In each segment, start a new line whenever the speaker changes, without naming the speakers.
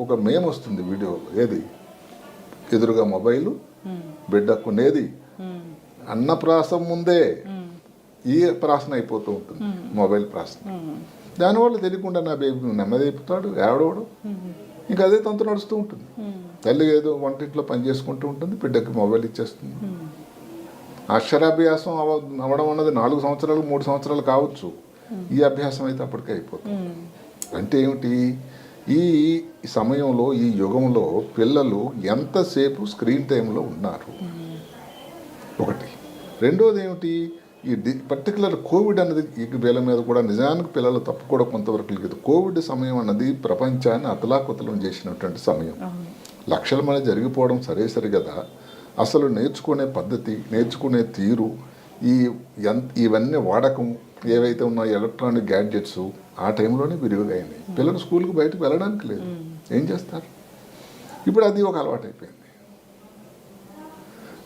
ఒక మేము వస్తుంది వీడియో ఏది? ఎదురుగా మొబైల్ బిడ్డ కొనేది. అన్నప్రాసం ముందే ఈ ప్రాసన అయిపోతూ ఉంటుంది. మొబైల్ ప్రాసన. దానివల్ల తెలియకుండా నా బేబీ నెమ్మది అయిపోతాడు ఏడవడు. ఇంకా అదే తంతు నడుస్తూ ఉంటుంది. తల్లి ఏదో వంటింట్లో పని చేసుకుంటూ ఉంటుంది బిడ్డకి మొబైల్ ఇచ్చేస్తుంది. అక్షరాభ్యాసం అవ అవ్వడం అన్నది నాలుగు సంవత్సరాలు మూడు సంవత్సరాలు కావచ్చు. ఈ అభ్యాసం అయితే అప్పటికే అయిపోతుంది. అంటే ఏమిటి? ఈ సమయంలో ఈ యుగంలో పిల్లలు ఎంతసేపు స్క్రీన్ టైంలో ఉన్నారు? ఒకటి. రెండోది ఏమిటి? ఈ డి పర్టికులర్ కోవిడ్ అనేది ఈ వీళ్ళ మీద కూడా నిజానికి పిల్లలు తప్పు కూడా కొంతవరకు లేదు. కోవిడ్ సమయం అన్నది ప్రపంచాన్ని అతలాకుతలం చేసినటువంటి సమయం. లక్షల మంది జరిగిపోవడం సరే సరి కదా. అసలు నేర్చుకునే పద్ధతి నేర్చుకునే తీరు ఈ ఇవన్నీ వాడకం ఏవైతే ఉన్నాయో ఎలక్ట్రానిక్ గ్యాడ్జెట్స్ ఆ టైంలోనే విరివిగా అయినాయి పిల్లలు స్కూల్కి బయటకు వెళ్ళడానికి లేదు. ఏం చేస్తారు? ఇప్పుడు అది ఒక అలవాటు అయిపోయింది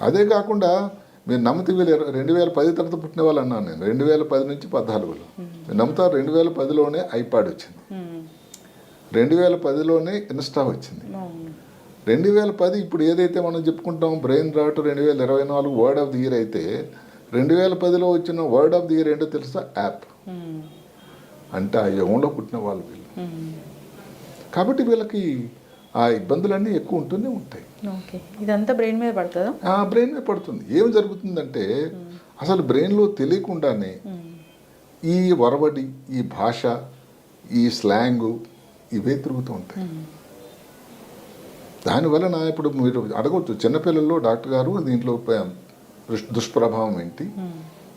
అదే కాకుండా మీరు నమ్మితే వీళ్ళు రెండు వేల పది తర్వాత పుట్టిన వాళ్ళు అన్నాను నేను. రెండు వేల పది నుంచి పద్నాలుగులో. మీరు నమ్ముతారు? రెండు వేల పదిలోనే ఐపాడ్ వచ్చింది. రెండు వేల పదిలోనే ఇన్స్టా వచ్చింది. రెండు వేల పది ఇప్పుడు ఏదైతే మనం చెప్పుకుంటాం బ్రెయిన్ రాట్ రెండు వేల ఇరవై నాలుగు వర్డ్ ఆఫ్ ది ఇయర్ అయితే రెండు వేల పదిలో వచ్చిన వర్డ్ ఆఫ్ ది ఇయర్ ఏంటో తెలుసా? యాప్ అంటే ఆ యుగంలో పుట్టిన వాళ్ళు వీళ్ళు. కాబట్టి వీళ్ళకి ఆ ఇబ్బందులన్నీ ఎక్కువ ఉంటూనే ఉంటాయి.
ఇదంతా బ్రెయిన్ మీద పడుతుందా?
ఆ బ్రెయిన్ మీద పడుతుంది. ఏం జరుగుతుందంటే అసలు బ్రెయిన్లో తెలియకుండానే ఈ వరవడి ఈ భాష ఈ స్లాంగు ఇవే తిరుగుతూ ఉంటాయి. దానివలన ఇప్పుడు మీరు అడగవచ్చు చిన్నపిల్లల్లో డాక్టర్ గారు దీంట్లో దుష్ప్రభావం ఏంటి?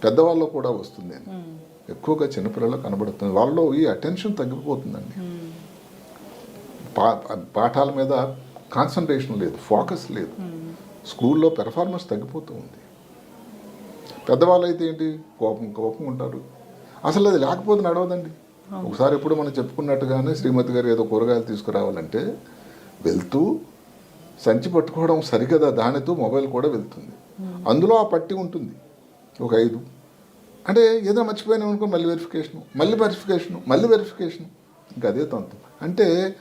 పెద్దవాళ్ళలో కూడా వస్తుంది అని. ఎక్కువగా చిన్నపిల్లల్లో కనబడుతుంది. వాళ్ళలో ఈ అటెన్షన్ తగ్గిపోతుందండి. పా పాఠాల మీద కాన్సన్ట్రేషన్ లేదు ఫోకస్ లేదు. స్కూల్లో పెర్ఫార్మెన్స్ తగ్గిపోతూ ఉంది. పెద్దవాళ్ళు అయితే ఏంటి? కోపం కోపం ఉంటారు. అసలు అది లేకపోతే నడవదండి. ఒకసారి ఎప్పుడు మనం చెప్పుకున్నట్టుగానే శ్రీమతి గారు ఏదో కూరగాయలు తీసుకురావాలంటే వెళ్తూ సంచి పట్టుకోవడం సరికదా దానితో మొబైల్ కూడా వెళ్తుంది. అందులో ఆ పట్టి ఉంటుంది. ఒక ఐదు. అంటే ఏదో మర్చిపోయినా అనుకో మళ్ళీ వెరిఫికేషను మళ్ళీ వెరిఫికేషను మళ్ళీ వెరిఫికేషను ఇంకా అదే తంతు. అంటే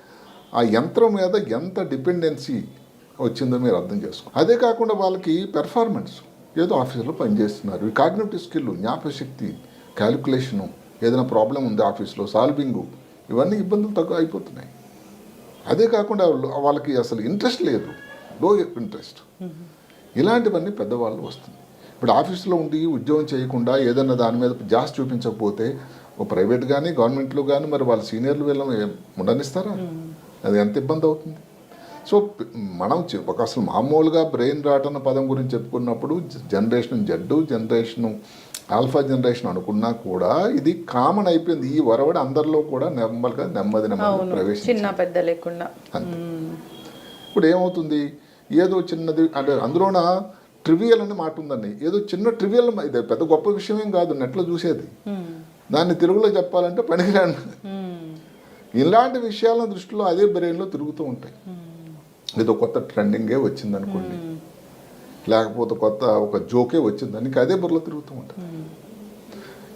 ఆ యంత్రం మీద ఎంత డిపెండెన్సీ వచ్చిందో మీరు అర్థం చేసుకో. అదే కాకుండా వాళ్ళకి పెర్ఫార్మెన్స్ ఏదో ఆఫీసులో పనిచేస్తున్నారు. ఈ స్కిల్ జ్ఞాపశక్తి క్యాలిక్యులేషను ఏదైనా ప్రాబ్లం ఉంది ఆఫీస్లో సాల్వింగు ఇవన్నీ ఇబ్బందులు తక్కువ అయిపోతున్నాయి. అదే కాకుండా వాళ్ళు- వాళ్ళకి అసలు ఇంట్రెస్ట్ లేదు. లో ఇంట్రెస్ట్ ఇలాంటివన్నీ పెద్దవాళ్ళు వస్తుంది. ఇప్పుడు ఆఫీస్లో ఉండి ఉద్యోగం చేయకుండా ఏదైనా దాని మీద జాస్ చూపించకపోతే ఓ ప్రైవేట్ కానీ గవర్నమెంట్లో కానీ మరి వాళ్ళ సీనియర్లు వీళ్ళని ఉండనిస్తారా? అది ఎంత ఇబ్బంది అవుతుంది? సో మనం ఒక అసలు మామూలుగా బ్రెయిన్ రాట్ అన్న పదం గురించి చెప్పుకున్నప్పుడు generation Z generation alpha generation అనుకున్నా కూడా ఇది కామన్ అయిపోయింది. ఈ వరవడి అందరిలో కూడా నెమ్మదిగా నెమ్మది నెమ్మది ప్రవేశించింది.
చిన్న పెద్ద లేకుండా.
అంతే. ఇప్పుడు ఏమవుతుంది? ఏదో చిన్నది అంటే అందులోన ట్రివియల్ అనే మాట ఉందండి. ఏదో చిన్న ట్రివియల్ ఇది పెద్ద గొప్ప విషయం ఏం కాదు నెట్లో చూసేది. దాన్ని తెలుగులో చెప్పాలంటే పనికిరాను. ఇలాంటి విషయాల దృష్టిలో అదే బ్రెయిన్లో తిరుగుతూ ఉంటాయి. ఏదో కొత్త ట్రెండింగే వచ్చింది అనుకోండి లేకపోతే కొత్త ఒక జోకే వచ్చిందని ఇంకా అదే బుర్రలో తిరుగుతూ ఉంటాయి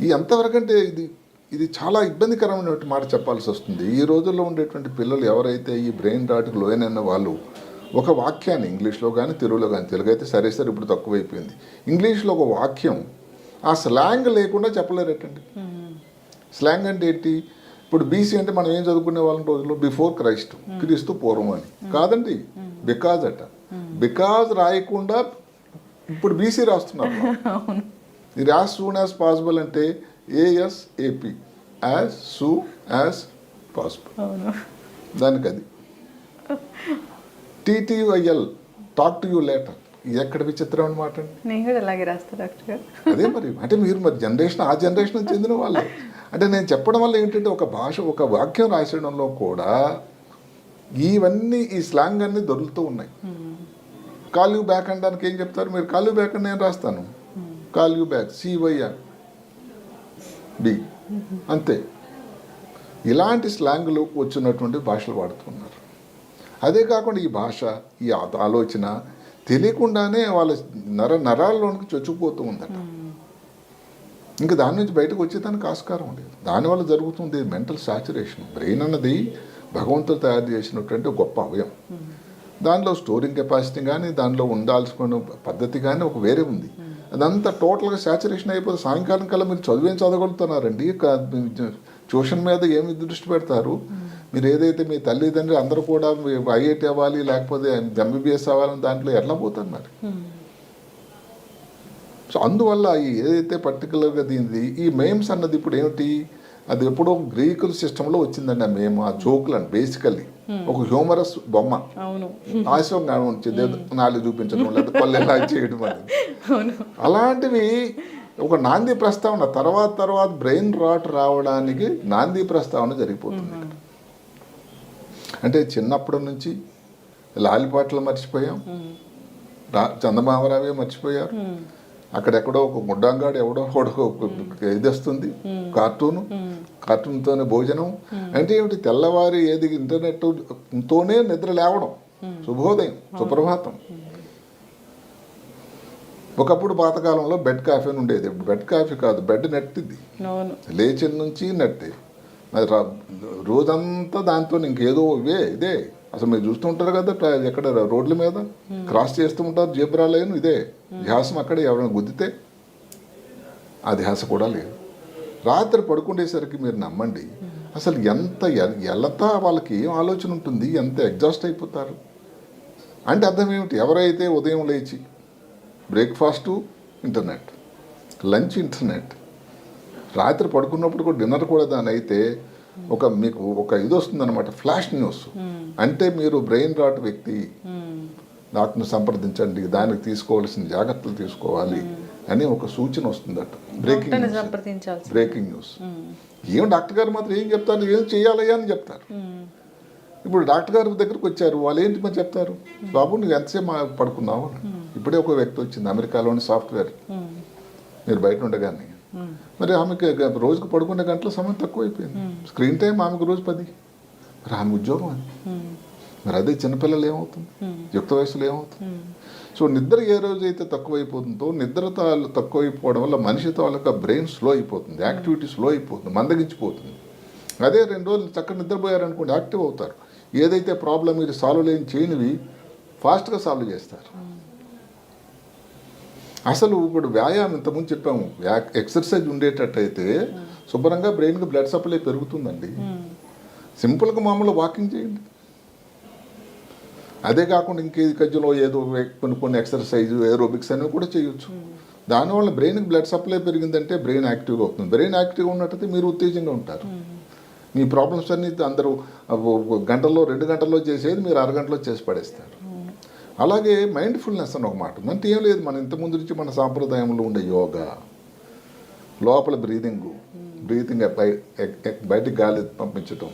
ఈ ఎంతవరకంటే ఇది ఇది చాలా ఇబ్బందికరమైన మాట చెప్పాల్సి వస్తుంది. ఈ రోజుల్లో ఉండేటువంటి పిల్లలు ఎవరైతే ఈ బ్రెయిన్ డాట్కి లోయనన్న వాళ్ళు ఒక వాక్యాన్ని ఇంగ్లీష్లో కానీ తెలుగులో కానీ తెలుగు అయితే సరే సరే ఇప్పుడు తక్కువైపోయింది. ఇంగ్లీష్లో ఒక వాక్యం ఆ స్లాంగ్ లేకుండా చెప్పలేరటండి. స్లాంగ్ అంటే ఏంటి? ఇప్పుడు బీసీ అంటే మనం ఏం చదువుకునే వాళ్ళం రోజుల్లో? బిఫోర్ క్రైస్ట్ క్రీస్తు పూర్వం అని. కాదండి బికాజ్ అట. బికాజ్ రాయకుండా ఇప్పుడు బీసీ రాస్తున్నారు. ఇది యాజ్ సూన్ యాజ్ పాసిబుల్ అంటే AS AP as soon as possible. దానికి అది TTYL talk to you later. ఇది ఎక్కడ విచిత్రం అనమాట అండి.
నేను కూడా అలాగే రాస్తా డాక్టర్ గారు.
అదే మరి అంటే మీరు మరి జనరేషన్ ఆ జనరేషన్ చెందిన వాళ్ళే. అంటే నేను చెప్పడం వల్ల ఏంటంటే ఒక భాష ఒక వాక్యం రాసడంలో కూడా ఇవన్నీ ఈ స్లాంగ్ అన్ని దొరుకుతూ ఉన్నాయి. కాల్ యూ బ్యాక్ అనడానికి ఏం చెప్తారు? మీరు కాల్ యూ బ్యాక్ అని నేను రాస్తాను. Call you back CYR B అంతే. ఇలాంటి స్లాంగ్లు వచ్చినటువంటి భాషలు వాడుతున్నారు అదే కాకుండా ఈ భాష ఈ ఆలోచన తెలియకుండానే వాళ్ళ నర నరాల్లోనికి చొచ్చుకుపోతూ ఉందట. ఇంకా దాని నుంచి బయటకు వచ్చేదానికి ఆస్కారం లేదు. దానివల్ల జరుగుతుంది మెంటల్ సాచురేషన్. బ్రెయిన్ అన్నది భగవంతుడు తయారు చేసినటువంటి గొప్ప అవయం దానిలో స్టోరింగ్ కెపాసిటీ కానీ దానిలో ఉండాల్సిన పద్ధతి కానీ ఒక వేరే ఉంది. అదంతా టోటల్గా సాచురేషన్ అయిపోతే సాయంకాలం కల్లా మీరు చదివేం చదవగలుగుతున్నారండి? ట్యూషన్ మీద ఏమి దృష్టి పెడతారు? మీరు ఏదైతే మీ తల్లిదండ్రులు అందరూ కూడా ఐఐటి అవ్వాలి లేకపోతే ఎంబీబీఎస్ అవ్వాలని దాంట్లో ఎట్లా పోతారు మరి? సో అందువల్ల ఈ ఏదైతే పర్టికులర్గా దీనిది ఈ మేమ్స్ అన్నది ఇప్పుడు ఏమిటి? అది ఎప్పుడో గ్రీకుల సిస్టంలో వచ్చిందండి ఆ మేము ఆ జోకులు అని బేసికల్లీ ఒక హ్యూమరస్ బొమ్మ. హాస్యంగా ఉంచేది నాలుగు చూపించడం లేదా పల్లెలా చేయడం అనేది
అవును.
అలాంటివి ఒక నాంది ప్రస్తావన తర్వాత తర్వాత బ్రెయిన్ రాట్ రావడానికి నాంది ప్రస్తావన జరిగిపోతుంది. అంటే చిన్నప్పటి నుంచి లాలిపాటలు మర్చిపోయాం. చందమామరావే మర్చిపోయారు. అక్కడెక్కడో ఒక గుడ్డంగాడు ఎవడో ఒకడో ఒక ఇది వస్తుంది కార్టూను. కార్టూన్తోనే భోజనం. అంటే ఏమిటి? తెల్లవారి ఏది ఇంటర్నెట్ తోనే నిద్ర లేవడం శుభోదయం సుప్రభాతం. ఒకప్పుడు పాతకాలంలో బెడ్ కాఫీ అని ఉండేది. ఇప్పుడు బెడ్ కాఫీ కాదు బెడ్ నెట్టింది. లేచిన నుంచి నెట్టే. మరి రా- రోజంతా దాంతో ఇంకేదో ఇవే ఇదే. అసలు మీరు చూస్తుంటారు కదా ఎక్కడ రోడ్ల మీద క్రాస్ చేస్తూ ఉంటారు జీబ్రా లైన్ ఇదే. ధ్యాసం అక్కడే ఎవరైనా గుద్దితే ఆ ధ్యాస కూడా లేదు. రాత్రి పడుకునేసరికి మీరు నమ్మండి అసలు ఎంత ఎ- ఎల్లతా వాళ్ళకి ఏం ఆలోచన ఉంటుంది ఎంత ఎగ్జాస్ట్ అయిపోతారు? అంటే అర్థం ఏమిటి? ఎవరైతే ఉదయం లేచి బ్రేక్ఫాస్టు ఇంటర్నెట్. Lunch internet. రాత్రి పడుకున్నప్పుడు కూడా డిన్నర్ కూడా దాని అయితే ఒక మీకు ఒక ఇది వస్తుంది అనమాట ఫ్లాష్ న్యూస్. అంటే మీరు బ్రెయిన్ రాట్ వ్యక్తి. డాక్టర్ని సంప్రదించండి దానికి తీసుకోవాల్సిన జాగ్రత్తలు తీసుకోవాలి అని ఒక సూచన వస్తుందట. బ్రేకింగ్ న్యూస్ బ్రేకింగ్ న్యూస్ ఏం డాక్టర్ గారు మాత్రం ఏం చెప్తారు ఏం చేయాలయ్యా అని చెప్తారు. ఇప్పుడు డాక్టర్ గారి దగ్గరకు వచ్చారు వాళ్ళు ఏంటి మరి చెప్తారు? బాబు నువ్వు ఎంతసేపు పడుకున్నావు. ఇప్పుడే ఒక వ్యక్తి వచ్చింది అమెరికాలోని సాఫ్ట్వేర్. మీరు బయట ఉండగానే. మరి ఆమెకి రోజుకు పడుకునే గంటల సమయం తక్కువ అయిపోయింది స్క్రీన్ టైం ఆమెకు రోజు పది. మరి ఆమె ఉద్యోగం అది. మరి అదే చిన్నపిల్లలు ఏమవుతుంది? యుక్త వయసులో ఏమవుతుంది? సో నిద్ర ఏ రోజు అయితే తక్కువైపోతుందో నిద్ర తాలు తక్కువైపోవడం వల్ల మనిషి తాలూకా బ్రెయిన్ స్లో అయిపోతుంది. యాక్టివిటీ స్లో అయిపోతుంది. మందగించిపోతుంది. అదే రెండు రోజులు చక్కగా నిద్రపోయారనుకోండి యాక్టివ్ అవుతారు. ఏదైతే ప్రాబ్లం మీరు సాల్వ్ లేని చేయనివి ఫాస్ట్గా సాల్వ్ చేస్తారు. అసలు ఇప్పుడు వ్యాయామం ఇంతకుముందు చెప్పాము ఎక్సర్సైజ్ ఉండేటట్టయితే శుభ్రంగా బ్రెయిన్కి బ్లడ్ సప్లై పెరుగుతుందండి. సింపుల్గా మామూలు వాకింగ్ చేయండి. అదే కాకుండా ఇంకేది కజ్జలో ఏదో కొన్ని కొన్ని ఎక్సర్సైజ్ ఏరోబిక్స్ అనేవి కూడా చేయొచ్చు. దానివల్ల బ్రెయిన్కి బ్లడ్ సప్లై పెరిగిందంటే బ్రెయిన్ యాక్టివ్గా అవుతుంది. బ్రెయిన్ యాక్టివ్గా ఉన్నట్టయితే మీరు ఉత్తేజంగా ఉంటారు. మీ ప్రాబ్లమ్స్ అన్ని అందరూ గంటల్లో రెండు గంటల్లో చేసేది మీరు అరగంటలో చేసి పడేస్తారు. అలాగే మైండ్ఫుల్నెస్ అని ఒక మాట ఉంది. అంటే ఏం లేదు మన ఇంతకుముందు నుంచి మన సాంప్రదాయంలో ఉండే యోగా లోపల బ్రీదింగ్ బ్రీతింగ్ బయటికి గాలి పంపించటం.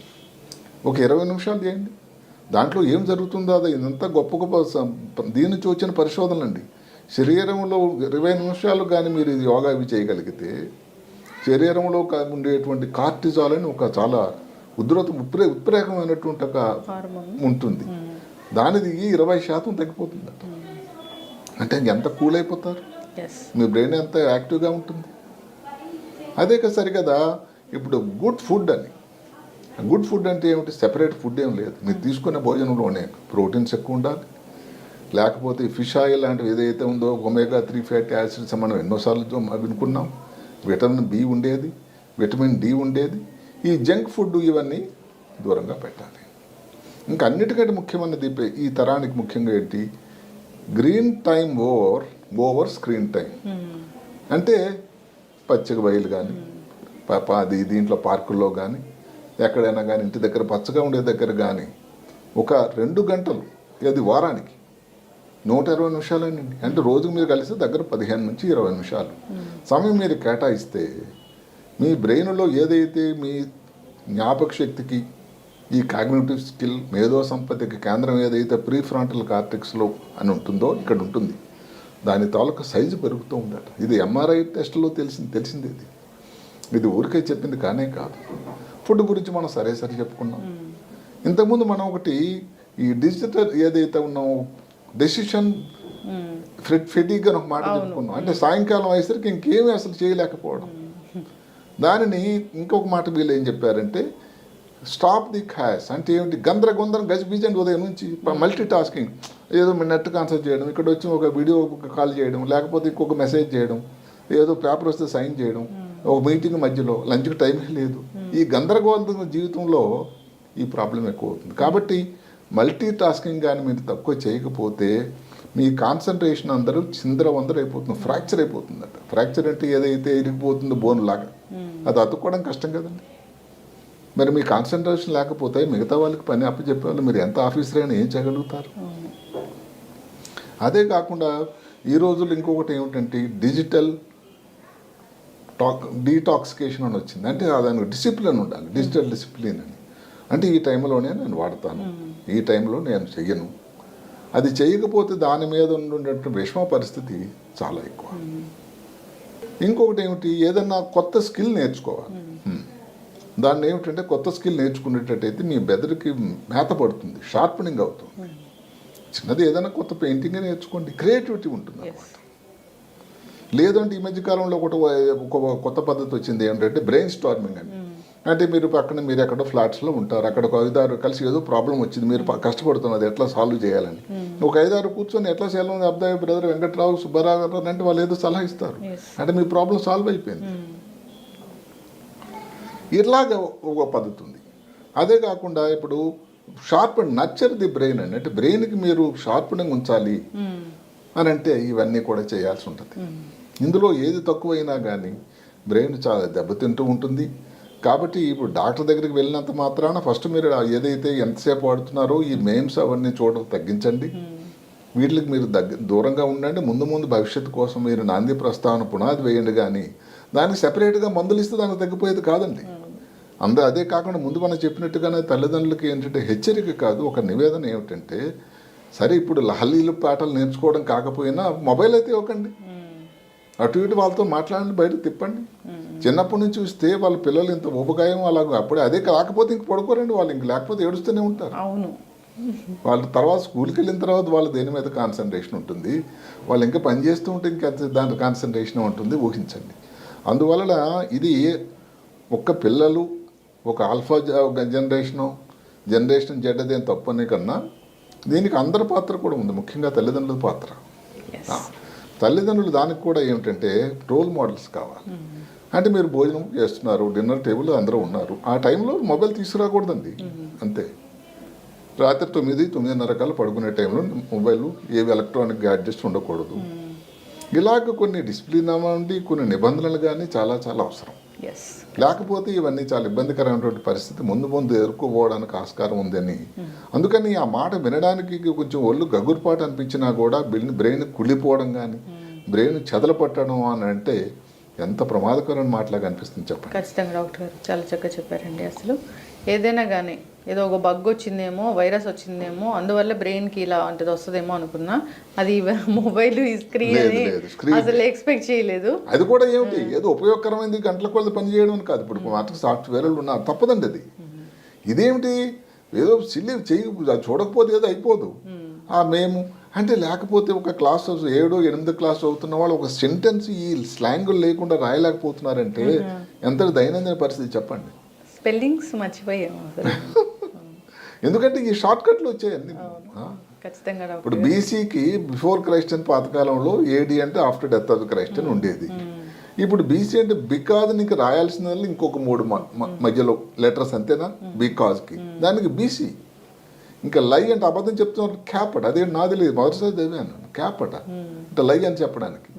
ఒక ఇరవై నిమిషాలు చేయండి. దాంట్లో ఏం జరుగుతుందో అది ఇదంతా గొప్ప గొప్ప దీని నుంచి వచ్చిన పరిశోధనలు అండి శరీరంలో ఇరవై నిమిషాలు కానీ మీరు ఇది యోగా ఇవి చేయగలిగితే శరీరంలో ఉండేటువంటి కార్టిజాల్ అని ఒక చాలా ఉధృత ఉత్ప్రే ఉత్ప్రేరకమైనటువంటి ఒక ఉంటుంది. దానిది ఇరవై శాతం తగ్గిపోతుంది అంటే ఎంత కూల్ అయిపోతారు? మీ బ్రెయిన్ ఎంత యాక్టివ్గా ఉంటుంది? అదే కదా సరికదా ఇప్పుడు గుడ్ ఫుడ్ అని. గుడ్ ఫుడ్ అంటే ఏమిటి? సెపరేట్ ఫుడ్ ఏం లేదు. మీరు తీసుకునే భోజనంలోనే ప్రోటీన్స్ ఎక్కువ ఉండాలి. లేకపోతే ఫిష్ ఆయిల్ లాంటివి ఏదైతే ఉందో ఒమేగా త్రీ ఫ్యాటీ యాసిడ్స్ మనం ఎన్నోసార్లు వినుకున్నాం. విటమిన్ బి ఉండేది. విటమిన్ డి ఉండేది. ఈ జంక్ ఫుడ్ ఇవన్నీ దూరంగా పెట్టాలి. ఇంకా అన్నిటికంటే ముఖ్యమైనది ఈ తరానికి ముఖ్యంగా ఏంటి? Green time over over screen time అంటే పచ్చిక బయలు కానీ అది దీంట్లో పార్కుల్లో కానీ ఎక్కడైనా కానీ ఇంటి దగ్గర పచ్చగా ఉండే దగ్గర కానీ ఒక రెండు గంటలు ఇది వారానికి నూట ఇరవై నిమిషాలేనండి అంటే రోజుకు మీరు కలిసి దగ్గర పదిహేను నుంచి ఇరవై నిమిషాలు. సమయం మీరు కేటాయిస్తే మీ బ్రెయిన్లో ఏదైతే మీ జ్ఞాపక శక్తికి ఈ కాగ్నేటివ్ స్కిల్ మేధో సంపత్తికి కేంద్రం ఏదైతే ప్రీ ఫ్రాంటల్ కార్టెక్స్లో అని ఉంటుందో ఇక్కడ ఉంటుంది. దాని తాలూకా సైజు పెరుగుతూ ఉండట ఇది ఎంఆర్ఐ టెస్ట్లో తెలిసింది తెలిసింది ఇది. ఇది ఊరికే చెప్పింది కానే కాదు. ఫుడ్ గురించి మనం సరే సరే చెప్పుకున్నాం. ఇంతకుముందు మనం ఒకటి ఈ డిజిటల్ ఏదైతే ఉన్నామో డెసిషన్ ఫెట్ అని ఒక మాట చెప్పుకున్నాం. అంటే సాయంకాలం అయ్యేసరికి ఇంకేమీ అసలు చేయలేకపోవడం. దానిని ఇంకొక మాట వీళ్ళు ఏం చెప్పారంటే స్టాప్ ది ఖాయస్ అంటే ఏమిటి? గందరగొందరం గజిబిజండి ఉదయం నుంచి మల్టీ టాస్కింగ్ ఏదో మీ నెట్ కాన్సల్ట్ చేయడం ఇక్కడ వచ్చి ఒక వీడియో కాల్ చేయడం లేకపోతే ఇంకొక మెసేజ్ చేయడం ఏదో పేపర్ వస్తే సైన్ చేయడం ఒక మీటింగ్ మధ్యలో లంచ్కి టైం లేదు. ఈ గందరగోళ జీవితంలో ఈ ప్రాబ్లం ఎక్కువ అవుతుంది. కాబట్టి మల్టీ టాస్కింగ్ కానీ మీరు తక్కువ చేయకపోతే మీ కాన్సన్ట్రేషన్ అందరూ చిందర వందర అయిపోతుంది ఫ్రాక్చర్ అయిపోతుందట. ఫ్రాక్చర్ అంటే ఏదైతే ఇరిగిపోతుందో బోన్ లాగా. అది అతుక్కోవడం కష్టం కదండి. మరి మీ కాన్సన్ట్రేషన్ లేకపోతే మిగతా వాళ్ళకి పని అప్పచెప్పే వాళ్ళు మీరు ఎంత ఆఫీసర్ అయినా ఏం చేయగలుగుతారు? అదే కాకుండా ఈ రోజుల్లో ఇంకొకటి ఏమిటంటే డిజిటల్ టాక్ డీటాక్సికేషన్ అని వచ్చింది. అంటే దానికి డిసిప్లిన్ ఉండాలి. డిజిటల్ డిసిప్లిన్ అని. అంటే ఈ టైంలోనే నేను వాడతాను. ఈ టైంలో నేను చెయ్యను. అది చేయకపోతే దాని మీద ఉన్నటువంటి విషమ పరిస్థితి చాలా ఎక్కువ. ఇంకొకటి ఏమిటి? ఏదన్నా కొత్త స్కిల్ నేర్చుకోవాలి. దాన్ని ఏమిటంటే కొత్త స్కిల్ నేర్చుకునేటట్టయితే మీ బెదరికి మేత పడుతుంది షార్పనింగ్ అవుతుంది. చిన్నది ఏదైనా కొత్త పెయింటింగ్ నేర్చుకోండి క్రియేటివిటీ ఉంటుంది
ఎస్
లేదంటే ఈ మధ్య కాలంలో ఒకటి ఒక కొత్త పద్ధతి వచ్చింది ఏంటంటే బ్రెయిన్ స్టార్మింగ్ అని అంటే మీరు పక్కన మీరు ఎక్కడో ఫ్లాట్స్లో ఉంటారు అక్కడ ఒక ఐదారు కలిసి ఏదో ప్రాబ్లం వచ్చింది మీరు కష్టపడుతున్నది ఎట్లా సాల్వ్ చేయాలని. ఒక ఐదారు కూర్చొని ఎట్లా చేయాలని అబ్బాయి బ్రదర్ వెంకట్రావు సుబ్బారావు గారు అంటే వాళ్ళు ఏదో సలహా ఇస్తారు. అంటే మీ ప్రాబ్లం సాల్వ్ అయిపోయింది. ఇట్లాగ ఒక పద్ధతి ఉంది అదే కాకుండా ఇప్పుడు షార్ప్ నచ్చర్ ది బ్రెయిన్ అండి అంటే బ్రెయిన్కి మీరు షార్ప్నింగ్ ఉంచాలి అని అంటే ఇవన్నీ కూడా చేయాల్సి ఉంటుంది. ఇందులో ఏది తక్కువైనా కానీ బ్రెయిన్ చాలా దెబ్బతింటూ ఉంటుంది. కాబట్టి ఇప్పుడు డాక్టర్ దగ్గరికి వెళ్ళినంత మాత్రాన ఫస్ట్ మీరు ఏదైతే ఎంతసేపు వాడుతున్నారో ఈ మెయిమ్స్ అవన్నీ చూడడం తగ్గించండి. వీటికి మీరు దగ్గర దూరంగా ఉండండి. ముందు ముందు భవిష్యత్తు కోసం మీరు నాంది ప్రస్తావన పునాది వేయండి కానీ దానికి సెపరేట్గా మందులు ఇస్తే దానికి తగ్గిపోయేది కాదండి. అంద అదే కాకుండా ముందు మనం చెప్పినట్టుగానే తల్లిదండ్రులకి ఏంటంటే హెచ్చరిక కాదు. ఒక నివేదన ఏమిటంటే సరే ఇప్పుడు లహలీలు పాటలు నేర్చుకోవడం కాకపోయినా మొబైల్ అయితే ఇవ్వకండి. అటు ఇటు వాళ్ళతో మాట్లాడండి బయట తిప్పండి. చిన్నప్పటి నుంచి చూస్తే వాళ్ళ పిల్లలు ఇంత ఉపకాయం అలాగ అప్పుడే అదే కాకపోతే ఇంక పడుకోరండి వాళ్ళు ఇంక లేకపోతే ఏడుస్తూనే ఉంటారు.
అవును.
వాళ్ళు తర్వాత స్కూల్కి వెళ్ళిన తర్వాత వాళ్ళు దేని మీద కాన్సన్ట్రేషన్ ఉంటుంది? వాళ్ళు ఇంకా పని చేస్తూ ఉంటే ఇంకా దాని కాన్సన్ట్రేషన్ ఉంటుంది ఊహించండి. అందువలన ఇది ఒక్క పిల్లలు ఒక ఆల్ఫా జనరేషను జనరేషన్ జెడ్ ఏం తప్పు అనే కన్నా దీనికి అందరి పాత్ర కూడా ఉంది. ముఖ్యంగా తల్లిదండ్రుల పాత్ర. తల్లిదండ్రులు దానికి కూడా ఏమిటంటే రోల్ మోడల్స్ కావాలి. అంటే మీరు భోజనం చేస్తున్నారు డిన్నర్ టేబుల్ అందరూ ఉన్నారు. ఆ టైంలో మొబైల్ తీసుకురాకూడదండి. అంతే. రాత్రి తొమ్మిది తొమ్మిదిన్నర కల్లా పడుకునే టైంలో మొబైల్ ఏవి ఎలక్ట్రానిక్ గ్యాడ్జెట్స్ ఉండకూడదు. ఇలాగ కొన్ని డిసిప్లిన్ ఉండి కొన్ని నిబంధనలు కానీ చాలా చాలా అవసరం. లేకపోతే ఇవన్నీ చాలా ఇబ్బందికరమైనటువంటి పరిస్థితి ముందు ముందు ఎదుర్కోపోవడానికి ఆస్కారం ఉందని అందుకని ఆ మాట వినడానికి కొంచెం ఒళ్ళు గగురుపాటు అనిపించినా కూడా బ్రెయిన్ కుళ్ళిపోవడం కానీ బ్రెయిన్ చెదలపట్టడం అని అంటే ఎంత ప్రమాదకరమైన మాటలాగా అనిపిస్తుంది చెప్పండి.
ఖచ్చితంగా డాక్టర్ గారు చాలా చక్కగా చెప్పారండి అసలు. ఏదైనా కానీ ఏదో ఒక బగ్ వచ్చిందేమో వైరస్ వచ్చిందేమో అందువల్ల బ్రెయిన్కి ఇలా అంటే వస్తుందేమో అనుకున్నా అది మొబైల్ ఈ స్క్రీన్. అసలు ఎక్స్పెక్ట్ చేయలేదు.
అది కూడా ఏమిటి? ఏదో ఉపయోగకరమైనది గంటల కొలది పని చేయడం కాదు. ఇప్పుడు మాటకు సాఫ్ట్వేర్లు ఉన్నారు తప్పదండి అది. ఇదేమిటి? ఏదో సిల్లి అది చూడకపోతే ఏదో అయిపోదు. ఆ మేము అంటే లేకపోతే ఒక క్లాస్ ఏడో ఎనిమిది క్లాస్ అవుతున్న వాళ్ళు ఒక సెంటెన్స్ ఈ స్లాంగ్ లేకుండా రాయలేకపోతున్నారంటే ఎంత దైనందిన పరిస్థితి చెప్పండి.
స్పెల్లింగ్స్ మర్చిపోయాము
ఎందుకంటే ఈ షార్ట్ కట్లు వచ్చాయండి ఆ?
ఖచ్చితంగా
ఇప్పుడు బీసీకి బిఫోర్ క్రైస్ట్ అని పాతకాలంలో ఏడి అంటే ఆఫ్టర్ డెత్ ఆఫ్ క్రైస్ట్ అని ఉండేది. ఇప్పుడు బీసీ అంటే బికాజ్ నీకు రాయాల్సిన వాళ్ళు ఇంకొక మూడు మధ్యలో లెటర్స్ అంతేనా? బికాజ్కి. దానికి బీసీ. ఇంకా లై అంటే అబద్ధం చెప్తున్నారు క్యాపట్. అదే నాది లేదు. మొదటిసారి చదివాను. క్యాపట. అంటే లై అని చెప్పడానికి.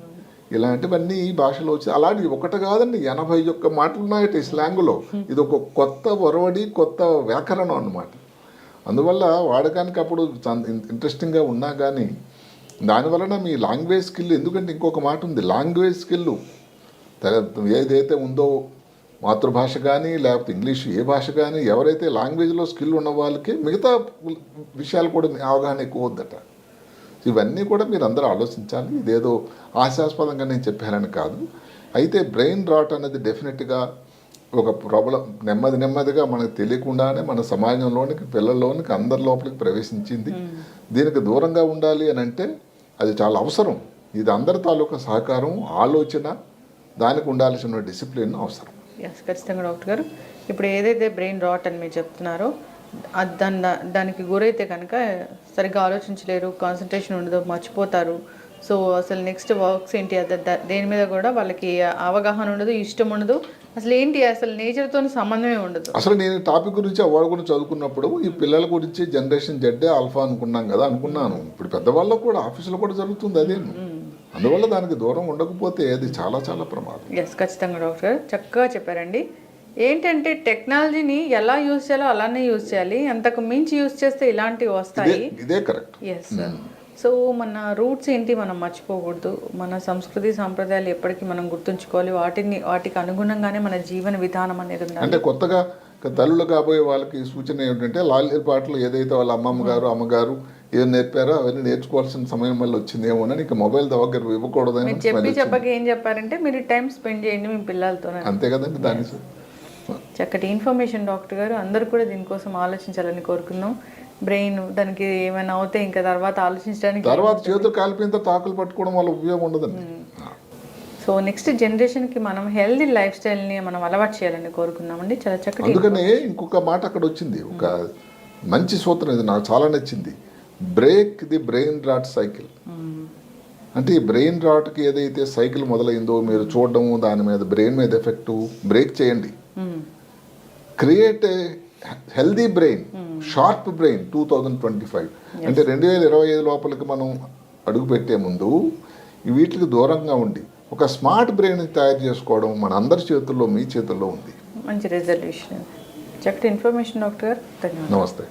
ఇలాంటివన్నీ ఈ భాషలో వచ్చి అలాంటి ఒకటి కాదండి. ఎనభై ఒక్క మాటలు ఉన్నాయట ఈ స్లాంగులో. ఇది ఒక కొత్త ఒరవడి కొత్త వ్యాకరణం అన్నమాట. అందువల్ల వాడకానికి అప్పుడు ఇంట్రెస్టింగ్గా ఉన్నా కానీ దానివలన మీ లాంగ్వేజ్ స్కిల్ ఎందుకంటే ఇంకొక మాట ఉంది లాంగ్వేజ్ స్కిల్ ఏదైతే ఉందో మాతృభాష కానీ లేకపోతే ఇంగ్లీష్ ఏ భాష కానీ ఎవరైతే లాంగ్వేజ్లో స్కిల్ ఉన్న వాళ్ళకి మిగతా విషయాలు కూడా అవగాహన ఎక్కువ వద్దట ఇవన్నీ కూడా మీరు అందరూ ఆలోచించాలి. ఇదేదో ఆశాస్పదంగా నేను చెప్పానని కాదు. అయితే బ్రెయిన్ రాట్ అనేది డెఫినెట్గా ఒక ప్రాబ్లం నెమ్మది నెమ్మదిగా మనకు తెలియకుండానే మన సమాజంలోనికి పిల్లల్లోనికి అందరి లోపలికి ప్రవేశించింది. దీనికి దూరంగా ఉండాలి అని అంటే అది చాలా అవసరం. ఇది అందరి తాలూకా సహకారం ఆలోచన దానికి ఉండాల్సిన డిసిప్లిన్ అవసరం.
ఖచ్చితంగా డాక్టర్ గారు. ఇప్పుడు ఏదైతే బ్రెయిన్ రాట్ అని మీరు చెప్తున్నారో దాని దానికి గురైతే కనుక సరిగ్గా ఆలోచించలేరు కాన్సన్ట్రేషన్ ఉండదు మర్చిపోతారు. సో అసలు నెక్స్ట్ వర్క్స్ ఏంటి? దేని మీద కూడా వాళ్ళకి అవగాహన ఉండదు ఇష్టం ఉండదు. అసలు ఏంటి? అసలు నేచర్తో సంబంధమే ఉండదు.
అసలు నేను టాపిక్ గురించి అవార్డు గురించి చదువుకున్నప్పుడు ఈ పిల్లల గురించి జనరేషన్ జెడ్డే ఆల్ఫా అనుకున్నాం కదా అనుకున్నాను. ఇప్పుడు పెద్దవాళ్ళకు కూడా ఆఫీసులో కూడా జరుగుతుంది అదే అందువల్ల దానికి దూరం ఉండకపోతే అది చాలా చాలా ప్రమాదం.
ఎస్ ఖచ్చితంగా డాక్టర్ చక్కగా చెప్పారండి. ఏంటంటే టెక్నాలజీని ఎలా యూజ్ చేయాలో అలానే యూజ్ చేయాలి. అంతకు మించి యూజ్ చేస్తే ఇలాంటివి వస్తాయి.
ఇదే కరెక్ట్.
ఎస్ సో మన రూట్స్ ఏంటి మనం మర్చిపోకూడదు. మన సంస్కృతి సాంప్రదాయాలు ఎప్పటికీ మనం గుర్తుంచుకోవాలి. వాటిని వాటికి అనుగుణంగానే మన జీవన విధానం అనేది ఉండాలి.
అంటే కొత్తగా తల్లులు కాబోయే వాళ్ళకి సూచన ఏమిటంటే లాలి పాటలు ఏదైతే వాళ్ళ అమ్మమ్మ గారు అమ్మగారు ఏం నేర్పారో అవన్నీ నేర్చుకోవాల్సిన సమయం వల్ల వచ్చిందేమోనని ఇక మొబైల్ దగ్గర ఇవ్వకూడదని
మీరు చెప్పి చెప్పక ఏం చెప్పారంటే మీరు టైం స్పెండ్ చేయండి మీ పిల్లలతో
అంతే కదండి దాని
చక్కటి ఇన్ఫర్మేషన్ డాక్టర్ గారు అందరూ కూడా దీనికోసం ఆలోచించాలని కోరుకుందాం. బ్రెయిన్ దానికి ఏమైనా అవుతే ఇంకా తర్వాత ఆలోచించడానికి
తర్వాత చేతులు కాలిపోయిన తాకులు పట్టుకోవడం వల్ల ఉపయోగం ఉండదండి.
సో నెక్స్ట్ జనరేషన్కి మనం హెల్దీ లైఫ్ స్టైల్ని మనం అలవాటు చేయాలని కోరుకుందామండి. చాలా చక్కటి
అందుకనే ఇంకొక మాట అక్కడ వచ్చింది. ఒక మంచి సూత్రం ఇది నాకు చాలా నచ్చింది. Break the brain rot cycle అంటే ఈ బ్రెయిన్ రాట్కి ఏదైతే సైకిల్ మొదలైందో మీరు చూడడము దాని మీద బ్రెయిన్ మీద ఎఫెక్ట్ బ్రేక్ చేయండి. Create healthy brain sharp brain two thousand twenty five. అంటే రెండు వేల ఇరవై ఐదు లోపలికి మనం అడుగు పెట్టే ముందు వీటికి దూరంగా ఉండి ఒక స్మార్ట్ బ్రెయిన్ తయారు చేసుకోవడం మన అందరి చేతుల్లో మీ చేతుల్లో ఉంది.
మంచి రిజల్యూషన్ చక్కటి ఇన్ఫర్మేషన్ డాక్టర్
నమస్తే.